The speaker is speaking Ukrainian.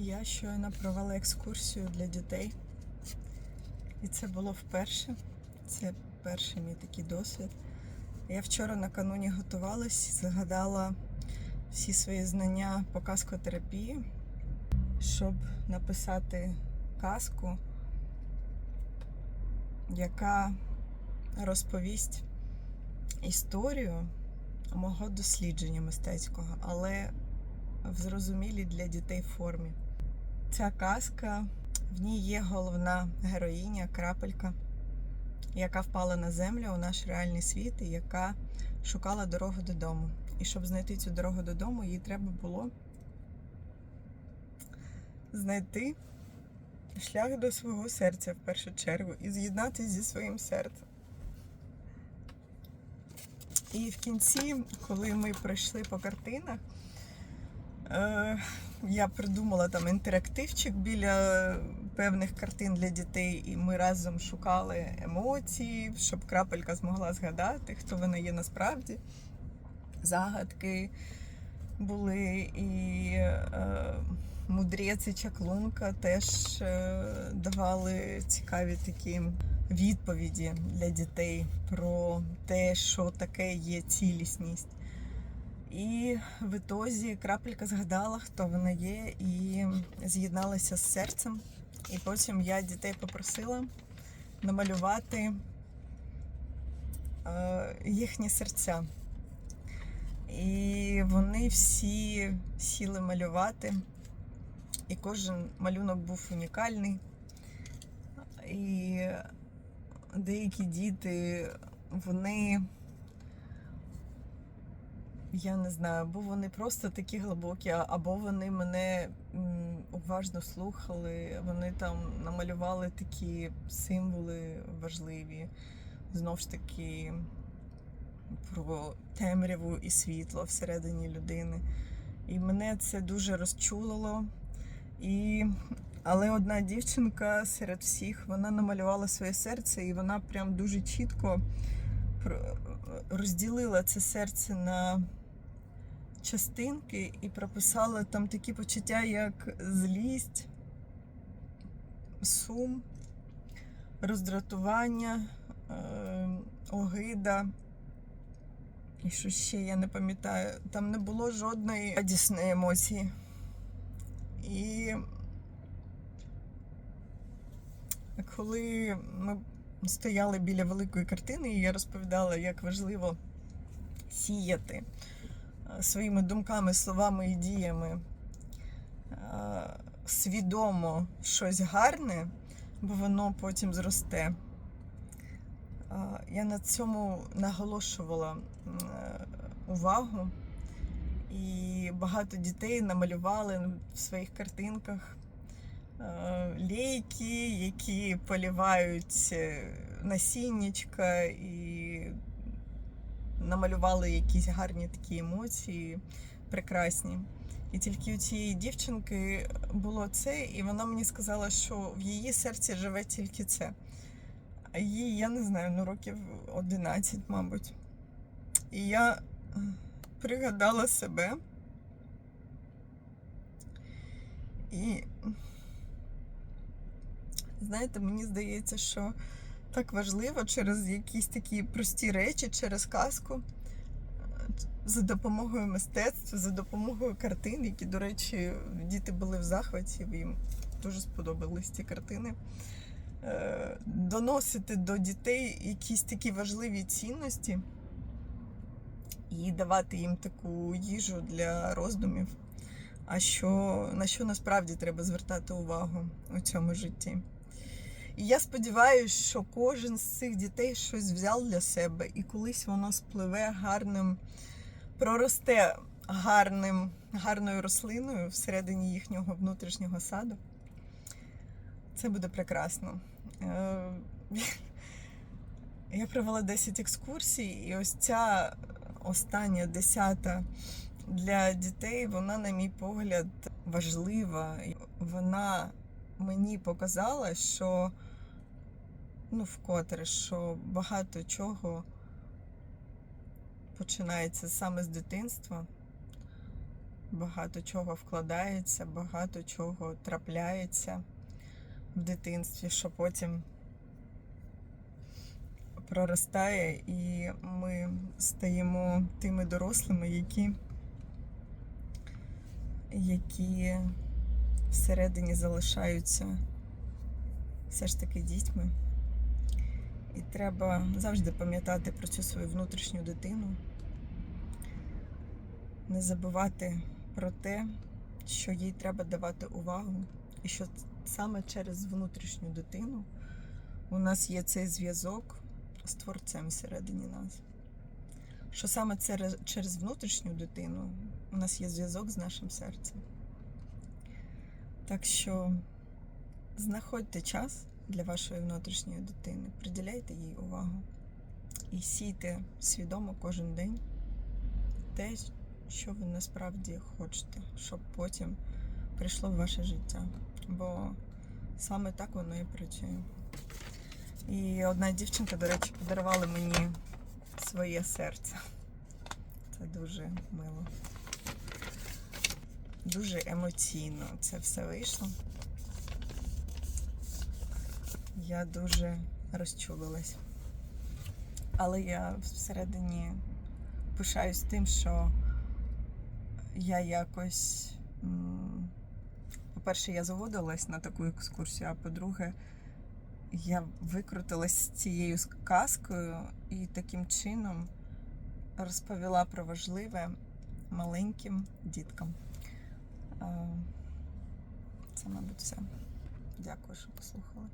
Я щойно провела екскурсію для дітей. І це було вперше. Це перший мій такий досвід. Я вчора накануні готувалась, згадала всі свої знання по казкотерапії, щоб написати казку, яка розповість історію мого дослідження мистецького, але в зрозумілій для дітей формі. Ця казка, в ній є головна героїня, крапелька, яка впала на землю у наш реальний світ і яка шукала дорогу додому. І щоб знайти цю дорогу додому, їй треба було знайти шлях до свого серця в першу чергу і з'єднатися зі своїм серцем. І в кінці, коли ми пройшли по картинах, я придумала там інтерактивчик біля певних картин для дітей, і ми разом шукали емоції, щоб крапелька змогла згадати, хто вона є насправді. Загадки були і е, мудрець і чаклунка теж е, давали цікаві такі відповіді для дітей про те, що таке є цілісність. І в ітозі крапелька згадала, хто вона є, і з'єдналася з серцем. І потім я дітей попросила намалювати е, їхні серця. І вони всі сіли малювати, і кожен малюнок був унікальний. І деякі діти, вони, я не знаю, або вони просто такі глибокі, або вони мене уважно слухали, вони там намалювали такі символи важливі, знов ж таки про темряву і світло всередині людини. І мене це дуже розчулило. І... Але одна дівчинка серед всіх вона намалювала своє серце, і вона прям дуже чітко розділила це серце на частинки і прописала там такі почуття, як злість, сум, роздратування, е, огида. І що ще я не пам'ятаю, там не було жодної радісної емоції. І коли ми стояли біля великої картини, і я розповідала, як важливо сіяти своїми думками, словами і діями е, свідомо щось гарне, бо воно потім зросте. Е, Я на цьому наголошувала е, увагу, і багато дітей намалювали в своїх картинках лейки, які полівають е, насіннячка і намалювали якісь гарні такі емоції, прекрасні. І тільки у цієї дівчинки було це, і вона мені сказала, що в її серці живе тільки це. А їй, я не знаю, ну років 11, мабуть. І я пригадала себе. І знаєте, мені здається, що так важливо через якісь такі прості речі, через казку, за допомогою мистецтва, за допомогою картин, які, до речі, діти були в захваті, їм дуже сподобались ці картини. е, Доносити до дітей якісь такі важливі цінності і давати їм таку їжу для роздумів. А що, на що насправді треба звертати увагу у цьому житті? І я сподіваюся, що кожен з цих дітей щось взяв для себе, і колись воно спливе гарним, проросте гарним, гарною рослиною всередині їхнього внутрішнього саду. Це буде прекрасно. Е, Я провела 10 екскурсій, і ось ця остання десята для дітей, вона, на мій погляд, важлива. Вона мені показала, що ну, вкотре, що багато чого починається саме з дитинства. багато чого вкладається, багато чого трапляється в дитинстві, що потім проростає, і ми стаємо тими дорослими, які, які всередині залишаються все ж таки дітьми. І треба завжди пам'ятати про цю свою внутрішню дитину, не забувати про те, що їй треба давати увагу, і що саме через внутрішню дитину у нас є цей зв'язок з творцем всередині нас. Що саме через, внутрішню дитину у нас є зв'язок з нашим серцем. Так що знаходьте час для вашої внутрішньої дитини, приділяйте їй увагу і сійте свідомо кожен день те, що ви насправді хочете, щоб потім прийшло в ваше життя. Бо саме так воно і працює. І одна дівчинка, до речі, подарувала мені своє серце. Це дуже мило. Дуже емоційно це все вийшло. Я дуже розчулилась. Але я всередині пишаюсь тим, що я якось. По-перше, я заводилась на таку екскурсію, а по-друге, я викрутилась з цією казкою і таким чином розповіла про важливе маленьким діткам. А, Це, мабуть, все. Дякую, що послухали.